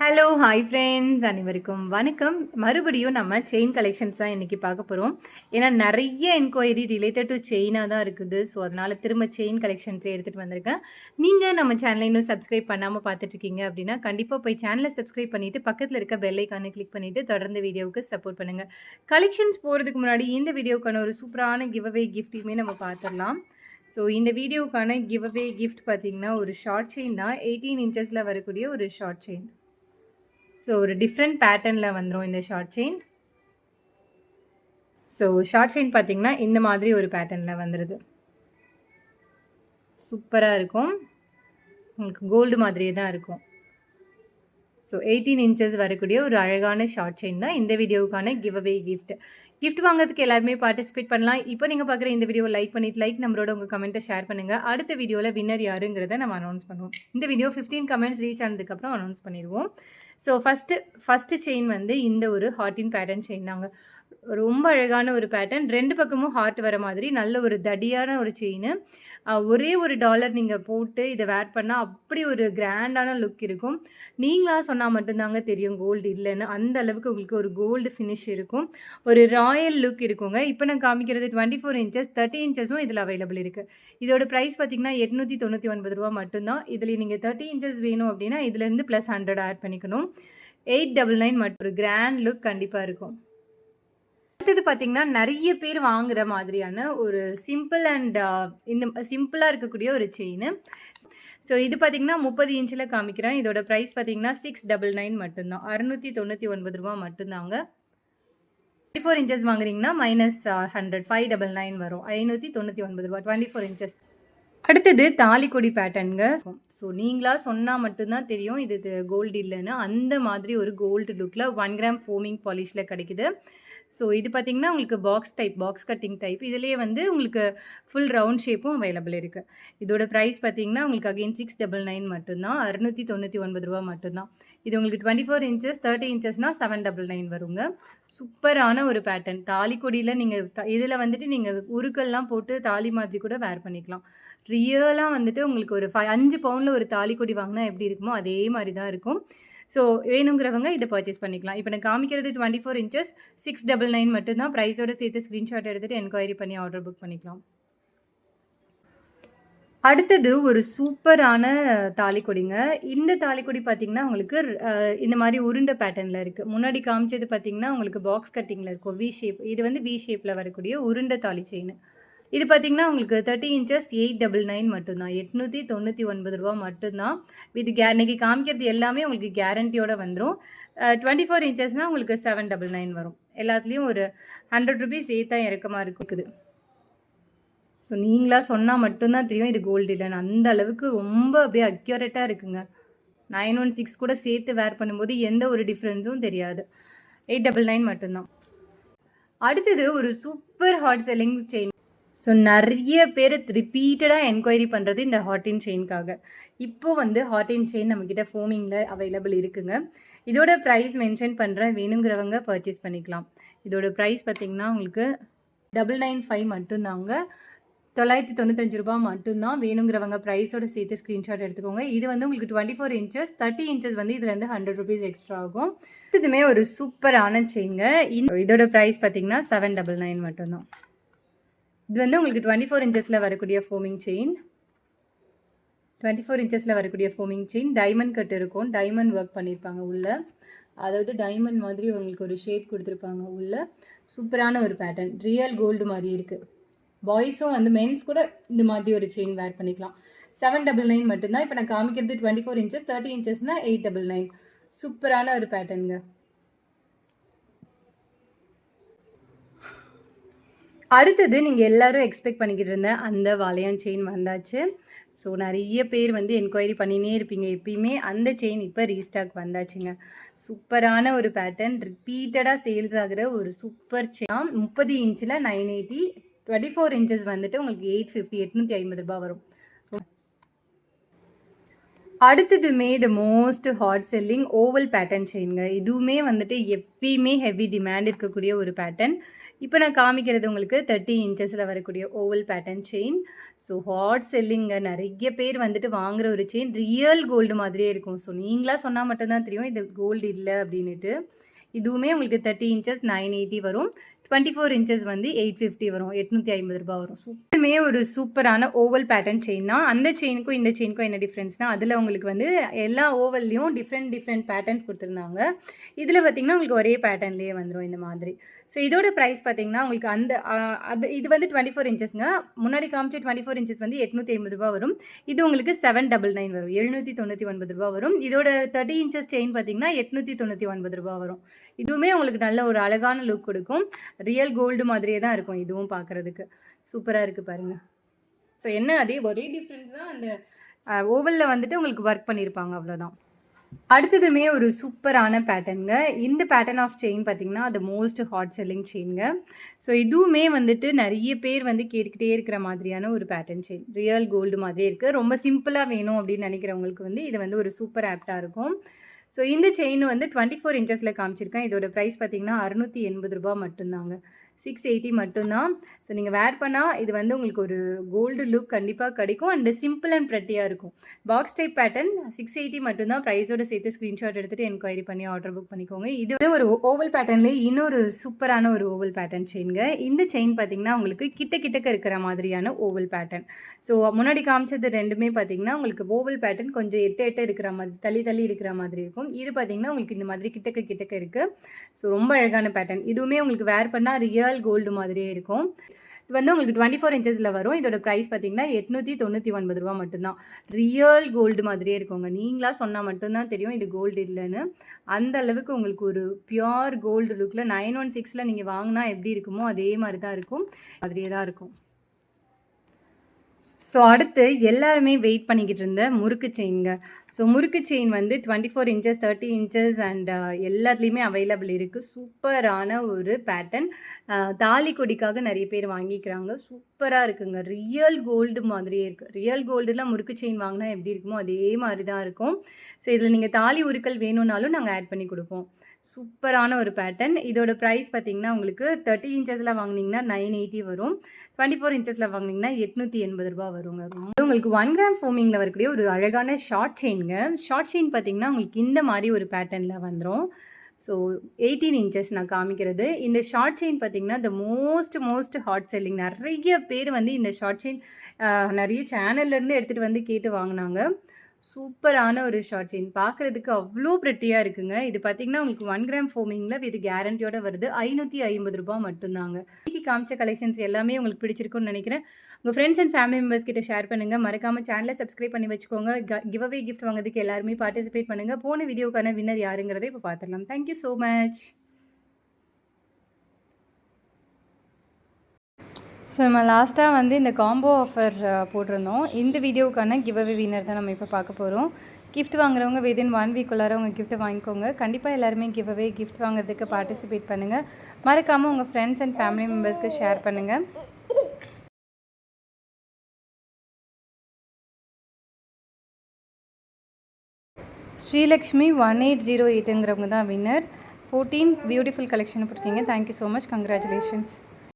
Hello hi friends அனைவருக்கும் வணக்கம். மறுபடியும் நம்ம செயின் கலெக்ஷன்ஸ் தான் இன்றைக்கி பார்க்க போகிறோம் ஏன்னா நிறைய என்கொயரி ரிலேட்டட் டு செயினாக தான் இருக்குது. ஸோ அதனால் திரும்ப செயின் கலெக்ஷன்ஸே எடுத்துகிட்டு வந்திருக்கேன். நீங்கள் நம்ம சேனலை இன்னும் சப்ஸ்கிரைப் பண்ணாமல் பார்த்துட்ருக்கீங்க அப்படின்னா கண்டிப்பாக போய் சேனலை சப்ஸ்கிரைப் பண்ணிவிட்டு பக்கத்தில் இருக்க பெல் கிளிக் பண்ணிவிட்டு தொடர்ந்து வீடியோவுக்கு சப்போர்ட் பண்ணுங்கள் கலெக்ஷன்ஸ் போகிறதுக்கு முன்னாடி இந்த வீடியோக்கான ஒரு சூப்பரான கிவ் அவே கிஃப்ட்டையுமே நம்ம பார்த்துடலாம். ஸோ இந்த வீடியோவுக்கான கிவ் அவே கிஃப்ட் பார்த்திங்கன்னா ஒரு ஷார்ட் செயின் தான். எயிட்டீன் இன்ச்சஸில் வரக்கூடிய ஒரு ஷார்ட் செயின் ஸோ ஒரு டிஃப்ரெண்ட் பேட்டர்னில் வந்துடும் இந்த short chain so short chain பார்த்திங்கன்னா இந்த மாதிரி ஒரு பேட்டர்னில் வந்துடுது சூப்பராக இருக்கும். உங்களுக்கு கோல்டு மாதிரியே தான் இருக்கும். ஸோ எயிட்டீன் இன்ச்சஸ் வரக்கூடிய ஒரு அழகான ஷார்ட் செயின் தான் இந்த வீடியோவுக்கான கிவ் அவே கிஃப்ட் கிஃப்ட் வாங்குறதுக்கு எல்லாருமே பார்ட்டிசிபேட் பண்ணலாம். இப்போ நீங்கள் பார்க்குற இந்த வீடியோ லைக் பண்ணிட்டு லைக் நம்மளோட உங்கள் கமெண்ட்டை ஷேர் பண்ணுங்கள் அடுத்த வீடியோவில் வின்னர் யாருங்கிறத நம்ம அனௌன்ஸ் பண்ணுவோம். இந்த வீடியோ ஃபிஃப்டீன் கமெண்ட்ஸ் ரீச் ஆனதுக்கப்புறம் அனௌன்ஸ் பண்ணிடுவோம். ஸோ ஃபஸ்ட்டு ஃபஸ்ட்டு செயின் வந்து இந்த ஒரு ஹார்டின் பேட்டர்ன் செயின் தாங்க. ரொம்ப அழகான ஒரு பேட்டர்ன் ரெண்டு பக்கமும் ஹார்ட் வர மாதிரி நல்ல ஒரு தடியான ஒரு செயின் ஒரே ஒரு டாலர் நீங்கள் போட்டு இதை வேர் பண்ணால் அப்படி ஒரு கிராண்டான லுக் இருக்கும். நீங்களாக சொன்னால் மட்டும்தாங்க தெரியும் கோல்டு இல்லைன்னு. அந்த அளவுக்கு உங்களுக்கு ஒரு கோல்டு ஃபினிஷ் இருக்கும். ஒரு ராயல் லுக் இருக்குங்க. இப்போ நான் காமிக்கிறது டுவெண்ட்டி ஃபோர் இன்ச்சஸ் தேர்ட்டி இன்ச்சஸும் இதில் அவைலபிள் இருக்குது இதோட ப்ரைஸ் பார்த்தீங்கன்னா எட்நூற்றி தொண்ணூற்றி ஒன்பது ரூபா மட்டும்தான். இதில் நீங்கள் தேர்ட்டி இன்ச்சஸ் வேணும் அப்படின்னா இதுலேருந்து ப்ளஸ் ஹண்ட்ரட் ஆட் பண்ணிக்கணும். எயிட் டபுள் நைன் மட்டும் கிராண்ட் லுக் கண்டிப்பாக இருக்கும். அடுத்தது பார்த்தீங்கன்னா நிறைய பேர் வாங்குற மாதிரியான ஒரு சிம்பிள் அண்ட் uh, இந்த சிம்பிளாக இருக்கக்கூடிய ஒரு செயின் ஸோ இது பார்த்தீங்கன்னா முப்பது இன்ச்சில் காமிக்கிறேன். இதோட ப்ரைஸ் பார்த்தீங்கன்னா சிக்ஸ் டபுள் நைன் மட்டும்தான். அறுநூற்றி தொண்ணூற்றி ஒன்பது ரூபா மட்டும்தாங்க. டுவெண்ட்டி ஃபோர் இன்ச்சஸ் வாங்குறீங்கன்னா minus hundred five double nine வரும். ஐநூற்றி தொண்ணூற்றி ஒன்பது ரூபா. டுவெண்ட்டி ஃபோர் இன்ச்சஸ் அடுத்தது தாலிக்கொடி பேட்டர்னுங்க ஸோ நீங்களா சொன்னால் மட்டும்தான் தெரியும் இது கோல்டு இல்லைன்னு. அந்த மாதிரி ஒரு கோல்டு லுக்கில் ஒன் கிராம் ஃபோமிங் பாலிஷில் கிடைக்குது. ஸோ இது பார்த்திங்கன்னா உங்களுக்கு box type box cutting type இதிலேயே வந்து உங்களுக்கு ஃபுல் ரவுண்ட் ஷேப்பும் அவைலபிள் இருக்குது இதோட ப்ரைஸ் பார்த்திங்கன்னா உங்களுக்கு அகெயின் சிக்ஸ் டபுள் நைன் மட்டும்தான். அறுநூற்றி தொண்ணூற்றி ஒன்பது ரூபா மட்டும்தான். இது உங்களுக்கு டுவெண்ட்டி ஃபோர் இன்ச்சஸ் தேர்ட்டி இன்ச்சஸ்னால் செவன் டபுள் நைன் வருங்க. சூப்பரான ஒரு பேட்டர்ன் தாலிக்கொடியில் நீங்கள் இதில் வந்துட்டு நீங்கள் உருக்கள்லாம் போட்டு தாலி மாதிரி கூட வேர் பண்ணிக்கலாம். ரியலாக வந்துட்டு உங்களுக்கு ஒரு ஃபை அஞ்சு பவுனில் ஒரு தாலிக்கொடி வாங்கினா எப்படி இருக்குமோ அதே மாதிரி தான் இருக்கும். ஸோ வேணுங்கிறவங்க இதை பர்ச்சேஸ் பண்ணிக்கலாம். இப்போ நான் காமிக்கிறது twenty four inches six double nine மட்டும்தான் ப்ரைஸோட சேர்த்து ஸ்க்ரீன்ஷாட் எடுத்துகிட்டு என்கொயரி பண்ணி ஆர்டர் புக் பண்ணிக்கலாம். அடுத்தது ஒரு சூப்பரான தாலிக்கொடிங்க இந்த தாலிக்கொடி பார்த்திங்கன்னா உங்களுக்கு இந்த மாதிரி உருண்டை பேட்டர்னில் இருக்குது முன்னாடி காமிச்சது பார்த்திங்கன்னா உங்களுக்கு பாக்ஸ் கட்டிங்கில் இருக்கும். வி ஷேப் இது வந்து வி ஷேப்பில் வரக்கூடிய உருண்டை தாலி செயின் இது பார்த்திங்கன்னா உங்களுக்கு thirty inches eight double nine மட்டும்தான். எட்நூற்றி தொண்ணூற்றி ஒன்பது ரூபா மட்டும்தான். இது கே இன்றைக்கி காமிக்கிறது எல்லாமே உங்களுக்கு கேரண்டியோடு வந்துடும் டுவெண்ட்டி ஃபோர் இன்ச்சஸ்னால் உங்களுக்கு செவன் டபுள் நைன் வரும். எல்லாத்துலேயும் ஒரு ஹண்ட்ரட் ருபீஸ் ஏற்றா இறக்கமாக இருக்குது. ஸோ நீங்களாக சொன்னால் மட்டும்தான் தெரியும். இது கோல்டு இல்லைன்னு. அந்த அளவுக்கு ரொம்ப அப்படியே அக்யூரேட்டாக இருக்குங்க. நைன் ஒன் சிக்ஸ் கூட சேர்த்து வேர் பண்ணும்போது எந்த ஒரு டிஃப்ரென்ஸும் தெரியாது. எயிட் டபுள் நைன் மட்டும்தான். அடுத்தது ஒரு super hot selling chain so நிறைய பேர் ரிப்பீட்டடாக என்கொயரி பண்ணுறது இந்த ஹாட்டின் செயின்காக இப்போது வந்து ஹாட்டின் செயின் நம்மக்கிட்ட ஃபோமிங்கில் அவைலபிள் இருக்குங்க. இதோட ப்ரைஸ் மென்ஷன் பண்ணுறேன் வேணுங்கிறவங்க பர்ச்சேஸ் பண்ணிக்கலாம். இதோட ப்ரைஸ் பார்த்திங்கன்னா உங்களுக்கு டபுள் நைன் ஃபைவ் மட்டும்தாங்க. தொள்ளாயிரத்தி தொண்ணூத்தஞ்சு ரூபா மட்டும்தான் வேணுங்கிறவங்க ப்ரைஸோட சேர்த்து ஸ்க்ரீன்ஷாட் எடுத்துக்கோங்க. இது வந்து உங்களுக்கு twenty four inches thirty inches வந்து இதுலேருந்து ஹண்ட்ரட் ருபீஸ் எக்ஸ்ட்ரா ஆகும். இதுவுமே ஒரு சூப்பரான செயின்ங்க இதோட ப்ரைஸ் பார்த்திங்கன்னா செவன் டபுள் நைன் மட்டும்தான். இது வந்து உங்களுக்கு டுவெண்ட்டி ஃபோர் இன்ச்சஸில் வரக்கூடிய ஃபோமிங் செயின் டுவெண்ட்டி ஃபோர் இன்ச்சஸில் வரக்கூடிய ஃபோமிங் செயின் டைமண்ட் கட் இருக்கும். டைமண்ட் ஒர்க் பண்ணியிருப்பாங்க உள்ளே. அதாவது டைமண்ட் மாதிரி உங்களுக்கு ஒரு ஷேப் கொடுத்துருப்பாங்க உள்ளே. சூப்பரான ஒரு பேட்டர்ன் ரியல் கோல்டு மாதிரி இருக்குது பாய்ஸும் வந்து மென்ஸ் கூட இந்த மாதிரி ஒரு செயின் வேர் பண்ணிக்கலாம். செவன் டபுள் நைன் மட்டும்தான். இப்போ நான் காமிக்கிறது டுவெண்ட்டி ஃபோர் இன்ச்சஸ் தேர்ட்டி இன்ச்சஸ்னால் எயிட் டபுள் நைன் சூப்பரான ஒரு பேட்டர்னுங்க அடுத்தது நீங்கள் எல்லோரும் எக்ஸ்பெக்ட் பண்ணிக்கிட்டு இருந்த அந்த வாழையான் செயின் வந்தாச்சு. ஸோ நிறைய பேர் வந்து என்கொயரி பண்ணினே இருப்பீங்க. எப்பயுமே அந்த செயின் இப்போ ரீஸ்டாக் வந்தாச்சுங்க. சூப்பரான ஒரு பேட்டர்ன் ரிப்பீட்டடாக சேல்ஸ் ஆகிற ஒரு சூப்பர் செயின் முப்பது இன்ச்சில் nine eighty twenty four inches வந்துட்டு உங்களுக்கு எயிட் ஃபிஃப்டி எட்நூற்றி ஐம்பது ரூபா வரும். அடுத்ததுமே the most hot selling oval pattern செயின்ங்க இதுவுமே வந்துட்டு எப்பயுமே ஹெவி டிமாண்ட் இருக்கக்கூடிய ஒரு பேட்டர்ன் இப்போ நான் காமிக்கிறது உங்களுக்கு தேர்ட்டி இன்ச்சஸில் வரக்கூடிய oval pattern chain so hot செல்லிங்க நிறைய பேர் வந்துட்டு வாங்குற ஒரு செயின் ரியல் கோல்டு மாதிரியே இருக்கும். ஸோ நீங்களாக சொன்னால் மட்டும்தான் தெரியும் இது கோல்டு இல்லை அப்படின்ட்டு இதுவுமே உங்களுக்கு தேர்ட்டி இன்ச்சஸ் நைன் எயிட்டி வரும். டுவெண்ட்டி ஃபோர் இன்ச்சஸ் வந்து எயிட் ஃபிஃப்டி வரும். எட்நூற்றி ஐம்பது ரூபா வரும். ரெண்டுமே ஒரு சூப்பரான ஓவல் பேட்டர்ன் செயின் தான். அந்த செயினுக்கும் இந்த செயினுக்கும் என்ன டிஃப்ரென்ஸ்னால் அதில் உங்களுக்கு வந்து எல்லா ஓவல்லையும் டிஃப்ரெண்ட் டிஃப்ரெண்ட் பேட்டர்ன்ஸ் கொடுத்துருந்தாங்க. இதில் பார்த்தீங்கன்னா உங்களுக்கு ஒரே பேட்டர்ன்லேயே வந்துடும் இந்த மாதிரி. ஸோ இதோட ப்ரைஸ் பார்த்தீங்கன்னா உங்களுக்கு அந்த அது இது வந்து டுவெண்ட்டி ஃபோர் இன்ச்சஸ்ங்க முன்னாடி காமிச்ச டுவெண்ட்டி ஃபோர் இன்ச்சஸ் வந்து எட்நூற்றி ஐம்பது ரூபா வரும். இது உங்களுக்கு செவன் டபுள் நைன் வரும். எழுநூற்றி தொண்ணூற்றி ஒன்பது ரூபா வரும். இதோட தேர்ட்டி இன்ச்சஸ் செயின் பார்த்தீங்கன்னா எட்நூற்றி தொண்ணூற்றி ஒன்பது ரூபா வரும். இதுவுமே உங்களுக்கு நல்ல ஒரு அழகான லுக் கொடுக்கும். ரியல் கோல்டு மாதிரியே தான் இருக்கும் இதுவும் பார்க்குறதுக்கு சூப்பராக இருக்குது பாருங்கள் ஸோ என்ன அதே? ஒரே டிஃப்ரென்ஸ் தான் அந்த ஓவலில் வந்துட்டு உங்களுக்கு ஒர்க் பண்ணியிருப்பாங்க அவ்வளோதான் அடுத்ததுமே ஒரு சூப்பரான பேட்டர்னுங்க இந்த பேட்டர்ன் ஆஃப் செயின் பார்த்திங்கன்னா அது மோஸ்ட் ஹாட் செல்லிங் செயின்ங்க ஸோ இதுவுமே வந்துட்டு நிறைய பேர் வந்து கேட்டுக்கிட்டே இருக்கிற மாதிரியான ஒரு பேட்டர்ன் செயின் ரியல் கோல்டு மாதிரியே இருக்குது ரொம்ப சிம்பிளாக வேணும் அப்படின்னு நினைக்கிறவங்களுக்கு வந்து இது வந்து ஒரு சூப்பர் ஆப்டாக இருக்கும். ஸோ இந்த செயின் வந்து டுவெண்ட்டி ஃபோர் இன்ச்சஸில் காமிச்சிருக்கேன். இதோட ப்ரைஸ் பார்த்தீங்கன்னா அறுநூற்றி எண்பது ரூபா மட்டும்தாங்க. சிக்ஸ் எயிட்டி மட்டும்தான். ஸோ நீங்கள் வேர் பண்ணால் இது வந்து உங்களுக்கு ஒரு கோல்டு லுக் கண்டிப்பாக கிடைக்கும். அண்ட் சிம்பிள் அண்ட் ப்ரெட்டியாக இருக்கும். Box type pattern six eighty மட்டும்தான். ப்ரைஸோட சேர்த்து ஸ்க்ரீன்ஷாட் எடுத்துகிட்டு என்கொயரி பண்ணி ஆர்டர் புக் பண்ணிக்கோங்க. இது வந்து ஒரு ஓவல் பேட்டர்ன்லேயே இன்னொரு சூப்பரான ஒரு ஓவல் பேட்டர்ன் செயின்ங்க இந்த செயின் பார்த்தீங்கன்னா உங்களுக்கு கிட்ட கிட்டக்க இருக்கிற மாதிரியான ஓவல் பேட்டர்ன் ஸோ முன்னாடி காமிச்சது ரெண்டுமே பார்த்தீங்கன்னா உங்களுக்கு ஓவல் பேட்டர்ன் கொஞ்சம் எட்டு எட்டு இருக்கிற மாதிரி தள்ளி தள்ளி இருக்கிற மாதிரி இருக்கும். இது பார்த்தீங்கன்னா உங்களுக்கு இந்த மாதிரி கிட்டக்க கிட்டக்க இருக்குது ஸோ ரொம்ப அழகான பேட்டர்ன் இதுவுமே உங்களுக்கு வேர் பண்ணால் ரியல் ரியல் கோல்டு மாதிரியே இருக்கும். இது வந்து உங்களுக்கு டுவெண்ட்டி ஃபோர் இன்ச்சஸில் வரும். இதோட ப்ரைஸ் பார்த்தீங்கன்னா எட்நூற்றி தொண்ணூற்றி ஒன்பது ரூபா மட்டும்தான். ரியல் கோல்டு மாதிரியே இருக்குங்க. நீங்களாக சொன்னால் மட்டும்தான் தெரியும் இது கோல்டு இல்லைன்னு. அந்த அளவுக்கு உங்களுக்கு ஒரு பியோர் கோல்டு லுக்கில் நைன் ஒன் சிக்ஸில் நீங்கள் வாங்கினா எப்படி இருக்குமோ அதே மாதிரி தான் இருக்கும். மாதிரியே தான் இருக்கும். ஸோ அடுத்து எல்லாருமே வெயிட் பண்ணிக்கிட்டு இருந்த முறுக்கு செயின்ங்க ஸோ முறுக்கு செயின் வந்து twenty four inches thirty inches and எல்லாத்துலேயுமே அவைலபிள் இருக்குது சூப்பரான ஒரு பேட்டர்ன் தாலி கொடிக்காக நிறைய பேர் வாங்கிக்கிறாங்க. சூப்பராக இருக்குங்க. ரியல் கோல்டு மாதிரியே இருக்குது ரியல் கோல்டுலாம் முறுக்கு செயின் வாங்கினா எப்படி இருக்குமோ அதே மாதிரி தான் இருக்கும். ஸோ இதில் நீங்கள் தாலி உருக்கள் வேணும்னாலும் நாங்கள் ஆட் பண்ணி கொடுப்போம். சூப்பரான ஒரு பேட்டர்ன் இதோட ப்ரைஸ் பார்த்தீங்கன்னா உங்களுக்கு தேர்ட்டி இன்ச்சஸில் வாங்கினீங்கன்னா நைன் எயிட்டி வரும். டுவெண்ட்டி ஃபோர் இன்ச்சஸில் வாங்கினீங்கன்னா எட்நூற்றி எண்பது ரூபா வருங்க. உங்களுக்கு ஒன் கிராம் ஃபோமிங்கில் வரக்கூடிய ஒரு அழகான ஷார்ட் செயின்ங்க ஷார்ட் செயின் பார்த்தீங்கன்னா உங்களுக்கு இந்த மாதிரி ஒரு பேட்டர்னில் வந்துடும் ஸோ எயிட்டீன் இன்ச்சஸ் நான் காமிக்கிறது. இந்த ஷார்ட் செயின் பார்த்தீங்கன்னா the most most hot selling நிறைய பேர் வந்து இந்த ஷார்ட் செயின் நிறைய சேனல்லேருந்து எடுத்துகிட்டு வந்து கேட்டு வாங்கினாங்க. சூப்பரான ஒரு ஷார்ட் செயின். பார்க்குறதுக்கு அவ்வளோ ப்ரெட்டியாக இருக்குங்க. இது பார்த்தீங்கன்னா உங்களுக்கு ஒன் கிராம் ஃபோமிங்கில் இது கேரண்டியோட வருது. ஐநூற்றி ஐம்பது ரூபா மட்டும்தாங்க. இன்னைக்கு காமிச்ச கலெக்ஷன்ஸ் எல்லாமே உங்களுக்கு பிடிச்சிருக்குன்னு நினைக்கிறேன். உங்கள் ஃப்ரெண்ட்ஸ் அண்ட் ஃபேமிலி மெம்பர்ஸ் கிட்ட ஷேர் பண்ணுங்கள் மறக்காமல் சேனலை சப்ஸ்கிரைப் பண்ணி வச்சுக்கோங்க. கிவ் அவே கிஃப்ட் வாங்குறதுக்கு எல்லாருமே பார்ட்டிசிபேட் பண்ணுங்கள் போன வீடியோக்கான வின்னர் யாருங்கிறத இப்போ பார்த்துடலாம் தேங்க்யூ ஸோ மச் ஸோ நம்ம லாஸ்ட்டாக வந்து இந்த காம்போ ஆஃபர் போட்டிருந்தோம். இந்த வீடியோவுக்கான கிவ் அவே வின்னர் தான் நம்ம இப்போ பார்க்க போகிறோம் கிஃப்ட் வாங்குறவங்க விதின் ஒன் வீக் உள்ளார உங்கள் கிஃப்ட்டை வாங்கிக்கோங்க. கண்டிப்பாக எல்லாருமே கிவ் அவே கிஃப்ட் வாங்குறதுக்கு பார்ட்டிசிபேட் பண்ணுங்கள் மறக்காமல் உங்கள் ஃப்ரெண்ட்ஸ் அண்ட் ஃபேமிலி மெம்பர்ஸ்க்கு ஷேர் பண்ணுங்கள் ஸ்ரீலக்ஷ்மி ஒன் எயிட் ஜீரோ எயிட்டுங்கிறவங்க தான் வின்னர் ஃபோர்டீன் பியூட்டிஃபுல் கலெக்ஷன் போட்டிருக்கீங்க. Thank you so much congratulations